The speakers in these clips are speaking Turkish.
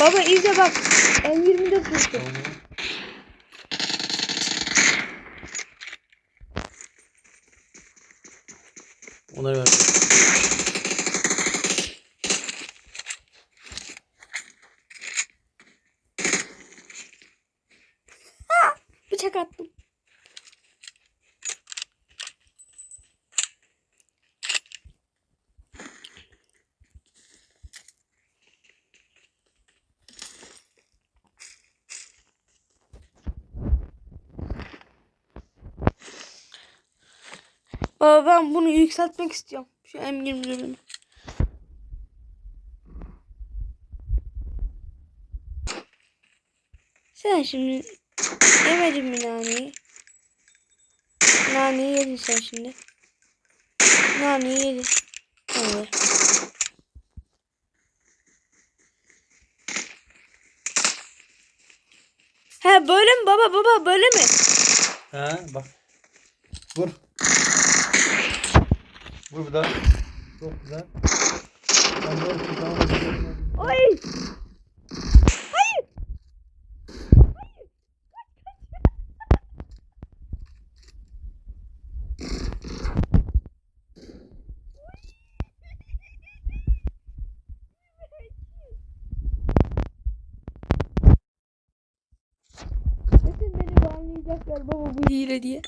Baba izle bak. M24 vurdu. Tamam. Onları ver. Bıçak attım. Baba ben bunu yükseltmek istiyorum. Şu M24'ünü. Sen şimdi yemedin mi naneyi? Naneyi yedin sen şimdi. Naneyi yedin. Evet. He böyle mi baba baba böyle mi? Ha bak. Vur. Daha. Çok güzel. Ay! Hayır! Kesin beni banlayacaklar baba bu hile diye.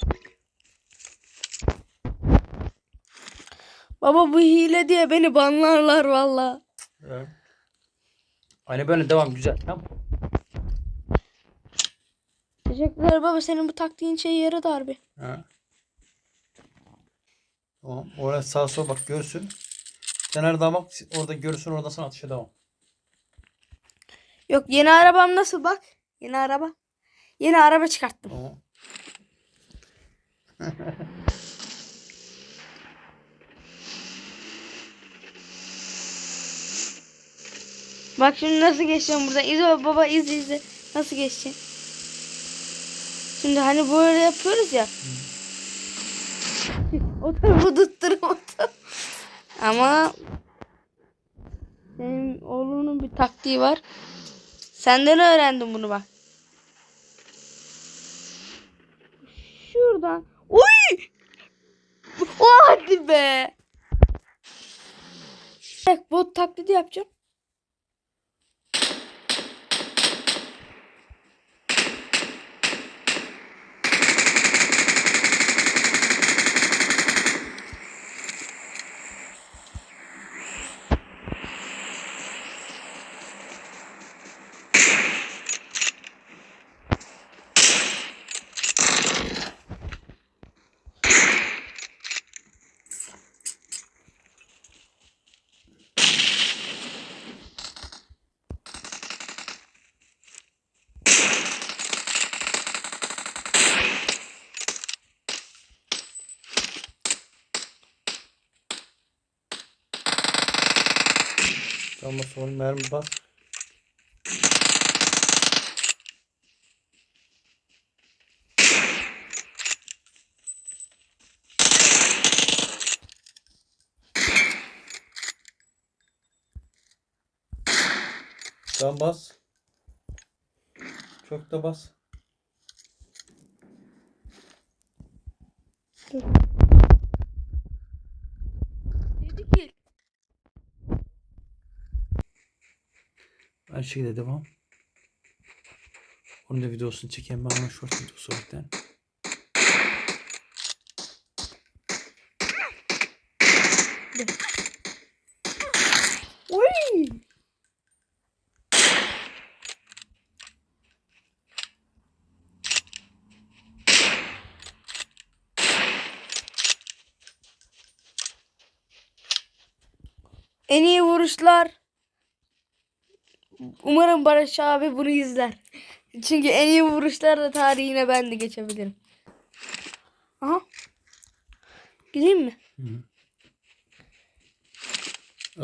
Baba bu hile diye beni banlarlar valla. Evet. Aynı böyle devam güzel. Tamam. Teşekkürler baba senin bu taktiğin şey yaradı harbi. Ha. Tamam. Oraya sağa sola bak görsün. Sen nerede bak orada görsün oradan sana atışa devam. Yok yeni arabam nasıl bak. Yeni araba. Yeni araba çıkarttım. Tamam. Bak şimdi nasıl geçeceğim buradan. İzle baba izle izle. Nasıl geçeceğim. Şimdi hani böyle yapıyoruz ya. o tarafı tutturamadım. Ama senin oğlunun bir taktiği var. Senden öğrendim bunu bak. Şuradan. Uy! Oh, hadi be. Bak bot taklidi yapacağım. Tamam sonra mermi bas. Tamam bas. Çok da bas. Dedi Aynı şekilde devam. Onun da videosunu çekeyim ben ona short videosu. Uy! En iyi vuruşlar. Umarım Barış abi bunu izler. Çünkü en iyi vuruşlar da tarihine ben de geçebilirim. Aha. Gideyim mi? Hı hı.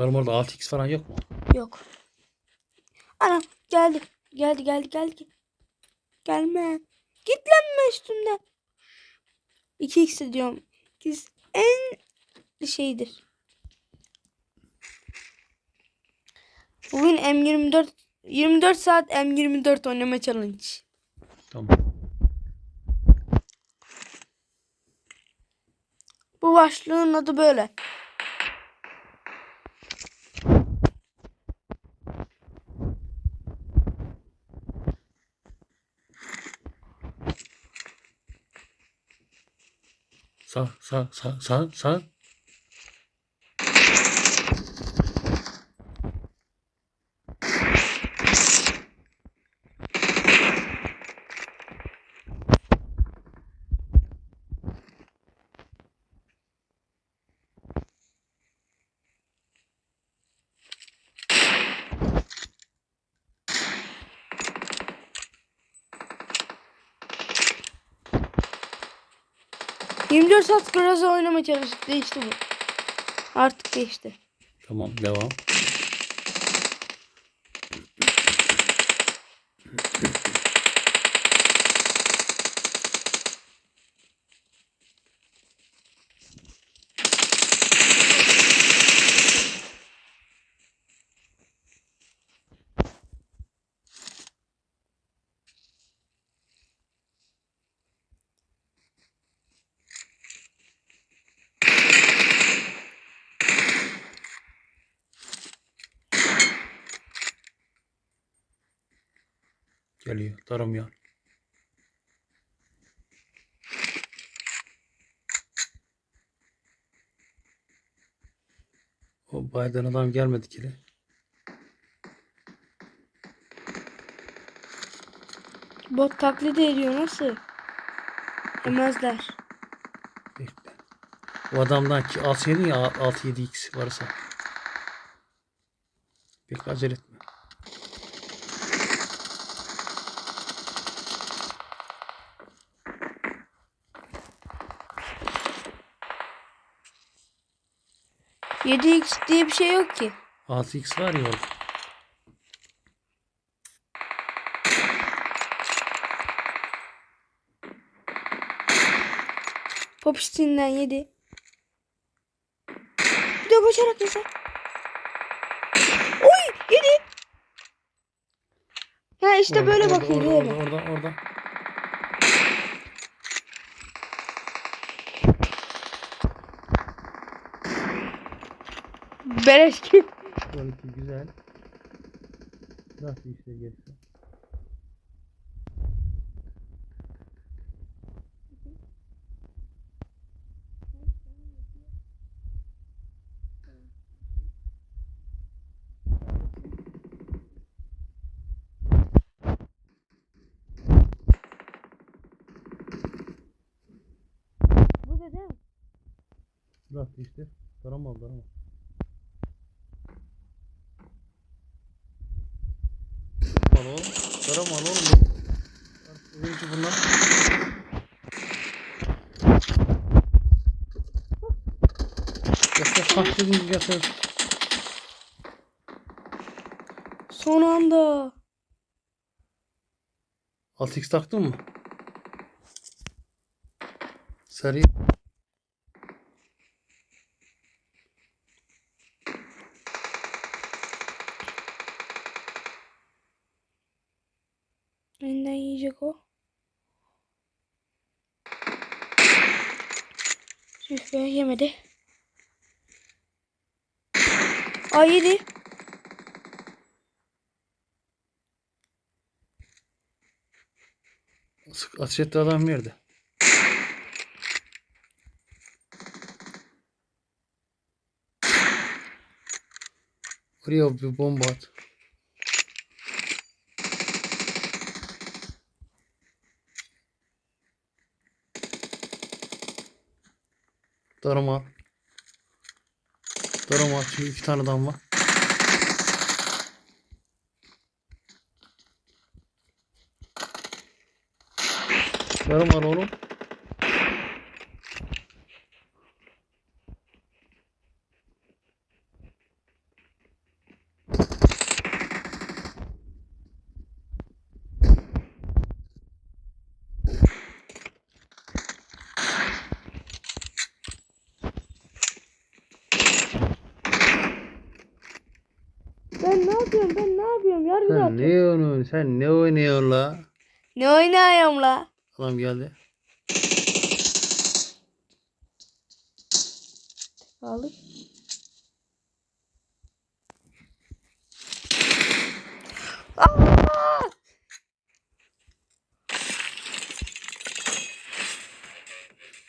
Armor'da 6x falan yok mu? Yok. Ana geldi. Geldi geldi geldi. Gelme. Gitlenme üstümden. 2x diyorum. Biz en şeydir. Bugün M24 24 saat M24 oynama challenge. Tamam. Bu başlığın adı böyle. Sağ sağ sağ sağ sağ. 24 saat Groza oynama challenge değişti bu. Artık değişti. Tamam devam. geliyor. Daramayan. O Biden adam gelmedi ki. Bot taklit ediyor nasıl? Yemezler. Bekle. O adamdan ki alsaydın ya 6-7x varsa. Pek acele et. 7x diye bir şey yok ki. 6x var ya orada. Popstin'den yedi. Bir de koşarak yese. Oy yedi. Ha işte orada, böyle orada, bakıyor orada, orada, orada orada. Beleş ki. 12 güzel. Nasıl işte gerisi? Bu mi? Nasıl işte? Tarama al, oğlum. Tarama al oğlum. Benimki bunlar. Yoksa sahteniz yatır. Son anda. 6x taktın mı? Sarı. Elinden yiyecek o. Tüh be yemedi. Ay yedi. Sık ateş etti adam nerede? Oraya bir bomba at. Darama. Darama. Çünkü iki tane adam var. Darama oğlum. Ben ne yapıyorum? Ben ne yapıyorum? Yargı Sen atıyorum. ne oynuyorsun? Sen ne oynuyorsun la? Ne oynuyorum la? Adam geldi. Aldık. Aa!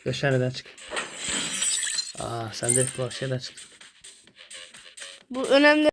Göçhaneden çık. Aa sen de bu şeyden çık. Bu önemli